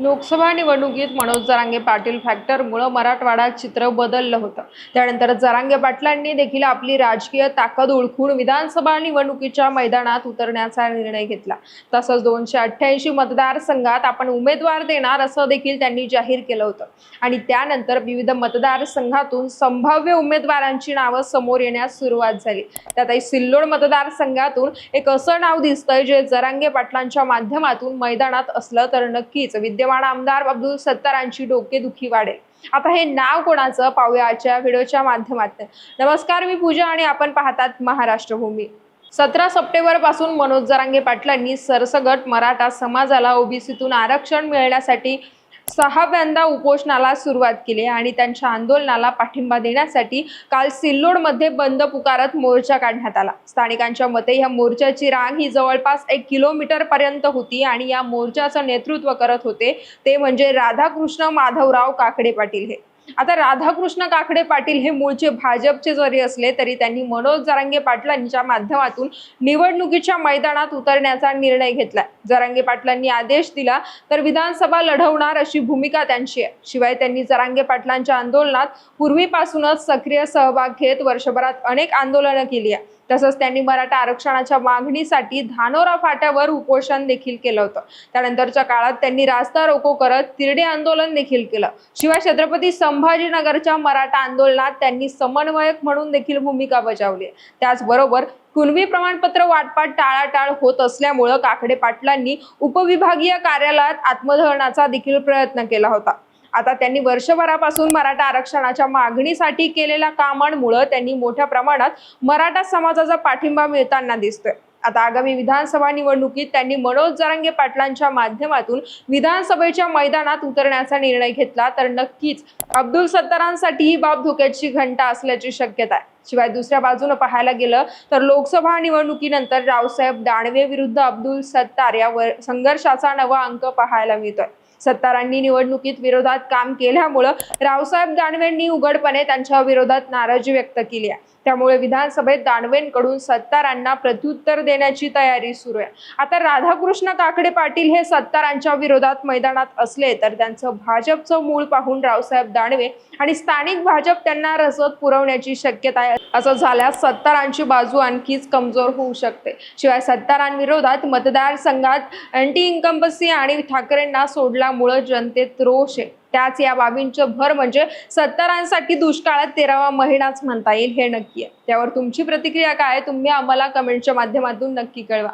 लोकसभा निवडणुकीत मनोज जरांगे पाटील फॅक्टरमुळं मराठवाड्यात चित्र बदललं होतं. त्यानंतर जरांगे पाटलांनी देखील आपली राजकीय ताकद ओळखून विधानसभा निवडणुकीच्या मैदानात उतरण्याचा निर्णय घेतला. तसंच दोनशे अठ्ठ्याऐंशी मतदारसंघात आपण उमेदवार देणार असं देखील त्यांनी जाहीर केलं होतं. आणि त्यानंतर विविध मतदारसंघातून संभाव्य उमेदवारांची नावं समोर येण्यास सुरुवात झाली. त्यातही सिल्लोड मतदारसंघातून एक असं नाव दिसतंय जे जरांगे पाटलांच्या माध्यमातून मैदानात असलं तर नक्कीच विद्यमान आमदार अब्दुल सत्तारांची डोकेदुखी वाढेल. आता हे नाव कोणाचं? पाहूया आजच्या व्हिडिओच्या माध्यमातून. नमस्कार मी पूजा आणि आपण पाहतात महाराष्ट्र भूमी सतरा सप्टेंबरपासून मनोज जरांगे पाटलांनी सरसगट मराठा समाजाला ओबीसीतून आरक्षण मिळण्यासाठी सहाव्यांदा उपोषणाला सुरुवात केली आणि त्यांच्या आंदोलनाला पाठिंबा देण्यासाठी काल सिल्लोडमध्ये बंद पुकारत मोर्चा काढण्यात आला. स्थानिकांच्या मते या मोर्चाची रांग ही जवळपास एक किलोमीटर पर्यंत होती आणि या मोर्चाचं नेतृत्व करत होते. ते म्हणजे राधाकृष्ण माधवराव काकडे पाटील हे. आता राधाकृष्ण काकडे पाटील हे मूळचे भाजपचे जरी असले तरी त्यांनी मनोज जरांगे पाटलांच्या माध्यमातून निवडणुकीच्या मैदानात उतरण्याचा निर्णय घेतलाय जरांगे पाटलांनी आदेश दिला तर विधानसभा लढवणार अशी भूमिका त्यांची आहे. शिवाय त्यांनी जरांगे पाटलांच्या आंदोलनात पूर्वीपासूनच सक्रिय सहभाग घेत वर्षभरात अनेक आंदोलनं केली आहे तसंच त्यांनी मराठा आरक्षणाच्या मागणीसाठी धानोरा फाट्यावर उपोषण देखील केलं होतं. त्यानंतरच्या काळात त्यांनी रास्ता रोको करत तिरडे आंदोलन देखील केलं. शिवाय छत्रपती संभाजीनगरच्या मराठा आंदोलनात त्यांनी समन्वयक म्हणून देखील भूमिका बजावली त्याचबरोबर कुणबी प्रमाणपत्र वाटपाट टाळाटाळ होत असल्यामुळं काकडे पाटलांनी उपविभागीय कार्यालयात आत्मदहनाचा देखील प्रयत्न केला होता. आता त्यांनी वर्षभरापासून मराठा आरक्षणाच्या मागणीसाठी केलेल्या कामांमुळे त्यांनी मोठ्या प्रमाणात मराठा समाजाचा पाठिंबा मिळताना दिसतोय. आता आगामी विधानसभा निवडणुकीत त्यांनी मनोज जरांगे पाटलांच्या माध्यमातून विधानसभेच्या मैदानात उतरण्याचा निर्णय घेतला तर नक्कीच अब्दुल सत्तारांसाठी ही बाब धोक्याची घंटा असल्याची शक्यता आहे. शिवाय दुसऱ्या बाजूनं पाहायला गेलं तर लोकसभा निवडणुकीनंतर रावसाहेब दानवे विरुद्ध अब्दुल सत्तार या संघर्षाचा नवा अंक पाहायला मिळतोय. सत्तारांनी निवडणुकीत विरोधात काम केल्यामुळं रावसाहेब दानवेंनी उघडपणे त्यांच्या विरोधात नाराजी व्यक्त केली आहे. त्यामुळे विधानसभेत दानवेंकडून सत्तारांना प्रत्युत्तर देण्याची तयारी सुरू आहे. आता राधाकृष्ण काकडे पाटील हे सत्तारांच्या विरोधात मैदानात असले तर त्यांचं भाजपचं मूळ पाहून रावसाहेब दानवे आणि स्थानिक भाजप त्यांना रसद पुरवण्याची शक्यता आहे. असं झाल्यास सत्तारांची बाजू आणखीच कमजोर होऊ शकते. शिवाय सत्तारांविरोधात मतदारसंघात अँटी इन्कम्पसी आणि ठाकरेंना सोडला सोडल्यामुळं जनतेत रोष आहे त्याच या बाबींचं भर म्हणजे सत्तारांसाठी दुष्काळात तेरावा महिनाच म्हणता येईल हे नक्की आहे त्यावर तुमची प्रतिक्रिया काय आहे? तुम्ही आम्हाला कमेंटच्या माध्यमातून नक्की कळवा